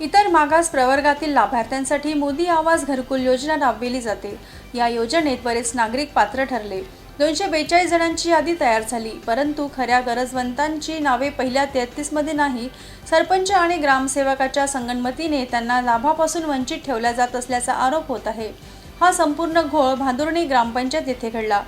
इतर मागास प्रवर्गातील लाभार्थ्यांसाठी मोदी आवास घरकुल योजना राबविली जाते. या योजनेत बरेच नागरिक पात्र ठरले. दोनशे बेचाळीस जणांची यादी तयार झाली परंतु खऱ्या गरजवंतांची नावे पहिल्या तेहतीसमध्ये नाही. सरपंच आणि ग्रामसेवकाच्या संगणमतीने त्यांना लाभापासून वंचित ठेवल्या जात असल्याचा आरोप होत आहे. हा संपूर्ण घोळ भांदुर्णी ग्रामपंचायत येथे घडला.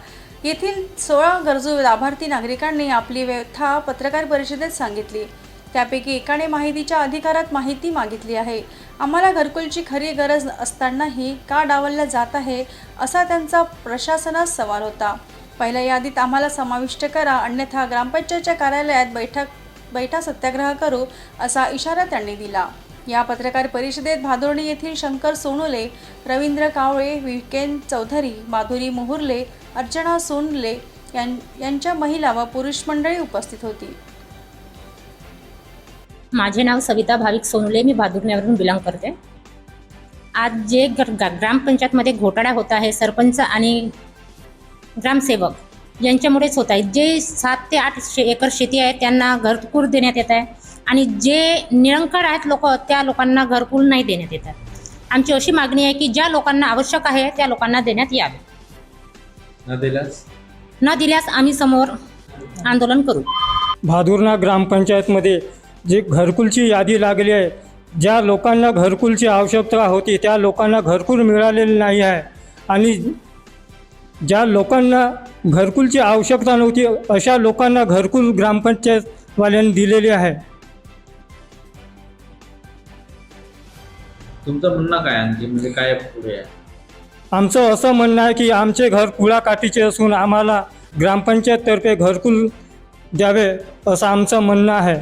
येथील सोळा गरजू लाभार्थी नागरिकांनी आपली व्यथा पत्रकार परिषदेत सांगितली. त्यापैकी एकाने माहितीच्या अधिकारात माहिती मागितली आहे. आम्हाला घरकुलची खरी गरज असतानाही का डावलल्या जात आहे असा त्यांचा प्रशासनास सवाल होता. पहिल्या यादीत आम्हाला समाविष्ट करा अन्यथा ग्रामपंचायतच्या कार्यालयात बैठक बैठा सत्याग्रह करू असा इशारा त्यांनी दिला. या पत्रकार परिषदेत भादोर्णी येथील शंकर सोनुले रवींद्र कावळे विकेन चौधरी माधुरी मोहुर्ले अर्चना सोनले यां यांच्या महिला व पुरुष मंडळी उपस्थित होती. माझे नाव सविता भाविक सोनुले मी भादुरण्यावरून बिलॉंग करते. आज जे ग्रामपंचायतमध्ये घोटाळा होत आहे सरपंच आणि ग्रामसेवक यांच्यामुळेच होत आहे. जे सात ते आठ शे एकर शेती आहे त्यांना घरकुल देण्यात येत आहे आणि जे निरंकार आहेत लोक त्या लोकांना घरकुल नाही देण्यात येत आहे. आमची अशी मागणी आहे की ज्या लोकांना आवश्यक आहे त्या लोकांना देण्यात यावे. न दिल्यास? न दिल्यास आम्ही समोर आंदोलन करू. भादुर्णा ग्रामपंचायतमध्ये जी घरकुलची यादी लागली आहे ज्या लोकांना घरकुलची आवश्यकता होती त्या लोकांना घरकुल मिळालेलं नाही आहे. आणि ज्या लोकांना घरकुलची आवश्यकता नव्हती अशा लोकांना घरकुल ग्रामपंचायतवाल्यांनी दिलेली आहे. तुमचं म्हणणं काय आणखी? म्हणजे काय पुढे आहे? आमचं असं म्हणणं आहे की आमचे घर कुळाकाठीचे असून आम्हाला ग्रामपंचायततर्फे घरकुल द्यावे असं आमचं म्हणणं आहे.